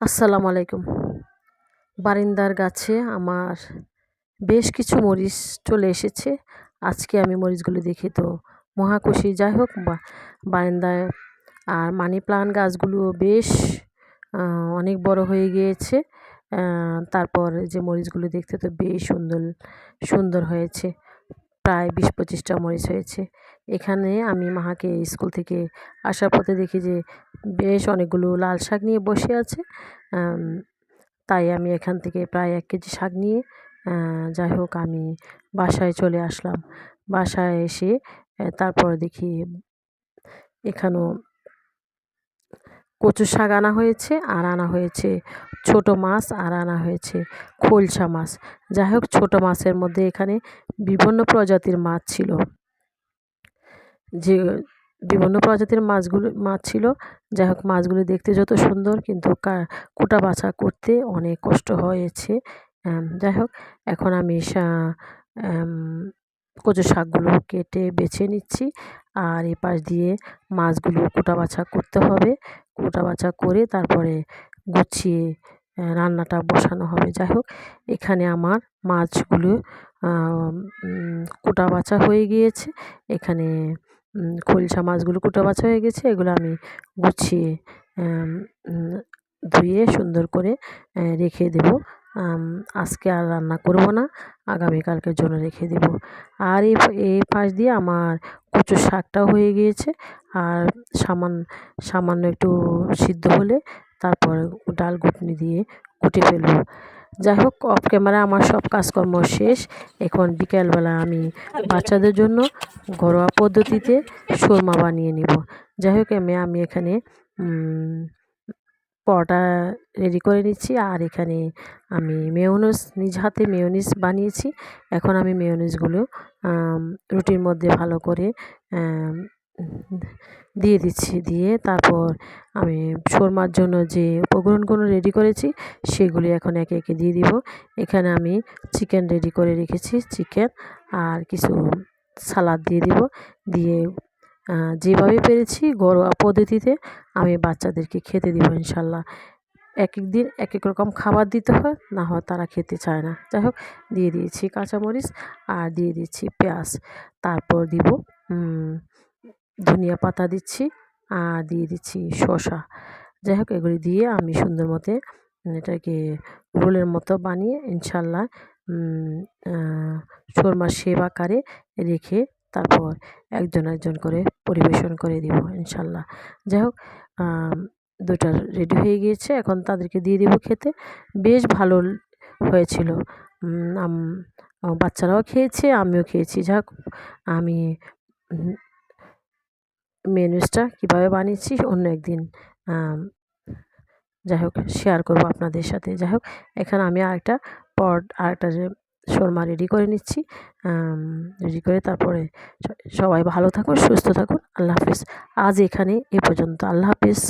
আসসালামু আলাইকুম। বারিন্দার গাছে আমার বেশ কিছু মরিচ চলে এসেছে। আজকে আমি মরিচগুলো দেখি তো মহাকুশি যাই হোক বারিন্দায় আর মানি প্লান্ট গাছগুলো বেশ অনেক বড় হয়ে গিয়েছে। তারপর যে মরিচগুলো দেখতে তো বেশ সুন্দর সুন্দর হয়েছে। প্রায় বিশ পঁচিশটা মরিচ হয়েছে। এখানে আমি মাহাকে স্কুল থেকে আসার পথে দেখি যে বেশ অনেকগুলো লাল শাক নিয়ে বসে আছে। তাই আমি এখান থেকে প্রায় এক কেজি শাক নিয়ে যাই হোক আমি বাসায় চলে আসলাম। বাসায় এসে তারপর দেখি এখানেও কচু শাক আনা হয়েছে, আর আনা হয়েছে ছোট মাছ, আর আনা হয়েছে খোলসা মাছ। যাই হোক, ছোটো মাছের মধ্যে এখানে বিভিন্ন প্রজাতির মাছ ছিল। যে বিভিন্ন প্রজাতির মাছগুলো, মাছ ছিল। যাই হোক, মাছগুলো দেখতে যত সুন্দর, কিন্তু কোটা বাছা করতে অনেক কষ্ট হয়েছে। যাই হোক, এখন আমি কচু শাকগুলো কেটে বেছে নিচ্ছি। আর এ পাশ দিয়ে মাছগুলো কোটা বাছা করতে হবে। কোটা বাছা করে তারপরে গুছিয়ে রান্নাটা বসানো হবে। যাই হোক, এখানে আমার মাছগুলো কোটা বাছা হয়ে গিয়েছে। এখানে খলসা মাছগুলো কোটা বাছা হয়ে গেছে, এগুলো আমি গুছিয়ে ধুয়ে সুন্দর করে রেখে দেব। আজকে আর রান্না করব না আগামীকালকের জন্য রেখে দেব। আর এই এই পাশ দিয়ে আমার কচু শাকটাও হয়ে গিয়েছে, আর সামান্য সামান্য একটু সিদ্ধ হলে তারপর ডাল ঘুটনি দিয়ে কুটে ফেলব। যাই হোক অফ ক্যামেরা আমার সব কাজকর্ম শেষ। এখন বিকেলবেলা আমি বাচ্চাদের জন্য ঘরোয়া পদ্ধতিতে সুরমা বানিয়ে নেব। যাই হোক আমি আমি এখানে পরোটা রেডি করে নিচ্ছি। আর এখানে আমি মেয়োনিজ নিজ হাতে মেয়োনিজ বানিয়েছি। এখন আমি মেয়োনিজগুলো রুটির মধ্যে ভালো করে দিয়ে দিচ্ছি, দিয়ে তারপর আমি শোরমার জন্য যে উপকরণগুলো রেডি করেছি, সেগুলি এখন একে একে দিয়ে দিব। এখানে আমি চিকেন রেডি করে রেখেছি চিকেন আর কিছু সালাদ দিয়ে দিব। দিয়ে যেভাবে পেরেছি ঘরোয়া পদ্ধতিতে আমি বাচ্চাদেরকে খেতে দিব ইনশাল্লাহ। এক এক দিন এক এক রকম খাবার দিতে হয়, না হয় তারা খেতে চায় না। যাই হোক, দিয়ে দিয়েছি কাঁচামরিচ আর দিয়ে দিচ্ছি পেঁয়াজ। তারপর দিব ধনিয়া পাতা দিচ্ছি আর দিয়ে দিচ্ছি শসা। যাই হোক, এগুলি দিয়ে আমি সুন্দর মতে এটাকে রোলের মতো বানিয়ে ইনশাল্লাহ শোরমার শেপ আকারে রেখে তারপর একজন একজন করে পরিবেশন করে দিব ইনশাল্লাহ। যাই হোক দুটা রেডি হয়ে গিয়েছে। এখন তাদেরকে দিয়ে দেবো খেতে। বেশ ভালো হয়েছিল। বাচ্চারাও খেয়েছে, আমিও খেয়েছি। যাক আমি মেনুসটা কীভাবে বানিয়েছি অন্য একদিন যাই হোক শেয়ার করব আপনাদের সাথে। যাই হোক, এখানে আমি আরেকটা পট, আরেকটা শর্মা রেডি করে নিচ্ছি। রেডি করে তারপরে সবাই ভালো থাকুন, সুস্থ থাকুন। আল্লাহ হাফিজ। আজ এখানে এ পর্যন্ত। আল্লাহ হাফিজ।